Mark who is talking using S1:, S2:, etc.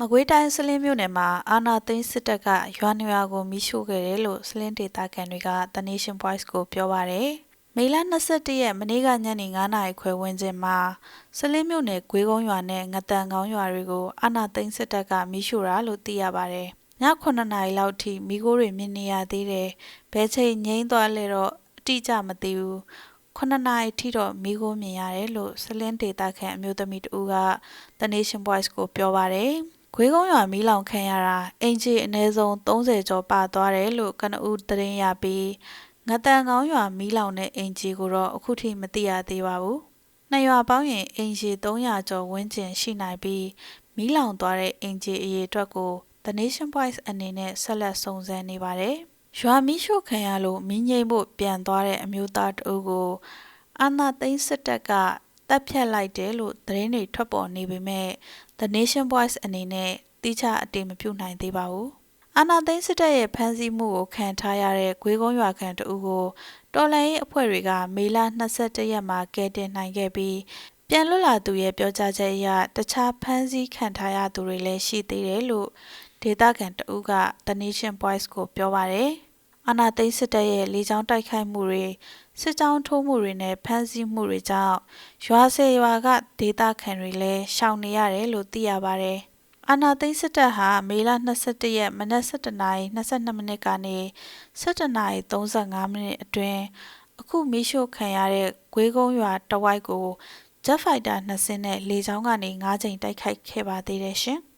S1: မကွေးတိုင်းစလင်းမြို့နယ်မှာအာနာသိန်းစစ်တပ်ကရွာနေရွာကိုမိရှို့ခဲ့တယ်လို့စလင်းဒေတာကန်တွေက The Nation Voice ကိုပြောပါရယ်မေလ21ရက်မနေ့ကညနေ9:00နာရီခွဲဝန်းကျင်မှာစလင်းမြို့နယ်ဂွေးကုန်းရွာနဲ့ငတန်ကောင်းရွာတွေကိုအာနာသိန်းစစ်တပ်ကမိရှို့တာလို့သိရပါတယ်။ည9:00နာရီလောက်ထိမိခိုးတွေမြင်နေရသေးတယ်။ဘဲချိန်ငိမ့်သွားလဲတော့အတိအကျမသိဘူး။9နာရီထိတော့မိခိုးမြင်ရတယ်လို့စလင်းဒေတာခန်အမျိုးသမီးတဦးက The Nation Voice ကိုပြောပါတယ်။ ခွေးကုန်းရွာမီးလောင်ခံရတာအင်ဂျီအနည်းဆုံး30ကျော်ပါသွားတယ်လို့ကနဦးသတင်းရပြီးငတန်ကောင်းရွာမီးလောင်တဲ့အင်ဂျီကိုတော့အခုထိမသိရသေးပါဘူး။နှစ်ရွာပေါင်းရင်အင်ဂျီ300ကျော်ဝန်းကျင်ရှိနိုင်ပြီးမီးလောင်သွားတဲ့အင်ဂျီအရေအတွက်ကို The Nation Voice အနေနဲ့ဆက်လက်စုံစမ်းနေပါတယ်။ရွာမီးရှို့ခံရလို့မီးငိမ့်ဖို့ပြန်သွားတဲ့အမျိုးသားတအုပ်ကိုအာနာသိန်းစစ်တပ်က တပ်ဖြတ်လိုက်တယ်လို့သတင်းတွေထွက်ပေါ်နေပေမဲ့ The Nation Voice အနေနဲ့တိကျအတည်မပြုနိုင်သေးပါဘူး။အာနာသိန်းစစ်တပ်ရဲ့ဖမ်းဆီးမှုကိုခံထားရတဲ့ဂွေးကုန်းရွာခံတဦးကိုတော်လှန်ရေးအဖွဲ့တွေကမေလ22ရက်မှာကယ်တင်နိုင်ခဲ့ပြီးပြန်လွတ်လာသူရဲ့ပြောကြားချက်အရတခြားဖမ်းဆီးခံထားရသူတွေလည်းရှိသေးတယ်လို့ဒေတာကန်တဦးက The Nation Voice ကိုပြောပါတယ်။ အာနာသိန်းစစ်တပ်ရဲ့လေကြောင်းတိုက်ခိုက်မှုတွေစစ်ကြောင်းထိုးမှုတွေနဲ့ဖမ်းဆီးမှုတွေကြောင့်ရွာစေရွာကဒေသခံတွေလည်းရှောင်နေရတယ်လို့သိရပါတယ်။အာနာသိန်းစစ်တပ်ဟာမေလ22ရက်မနက်7:22မိနစ်ကနေ7:35မိနစ်အတွင်းအခုမီးရှို့ခံရတဲ့ဂွေးကုန်းရွာတဝိုက်ကိုဂျက်ဖိုက်တာ2စင်းနဲ့လေကြောင်းကနေ9ကြိမ်တိုက်ခိုက်ခဲ့ပါသေးတယ်ရှင်။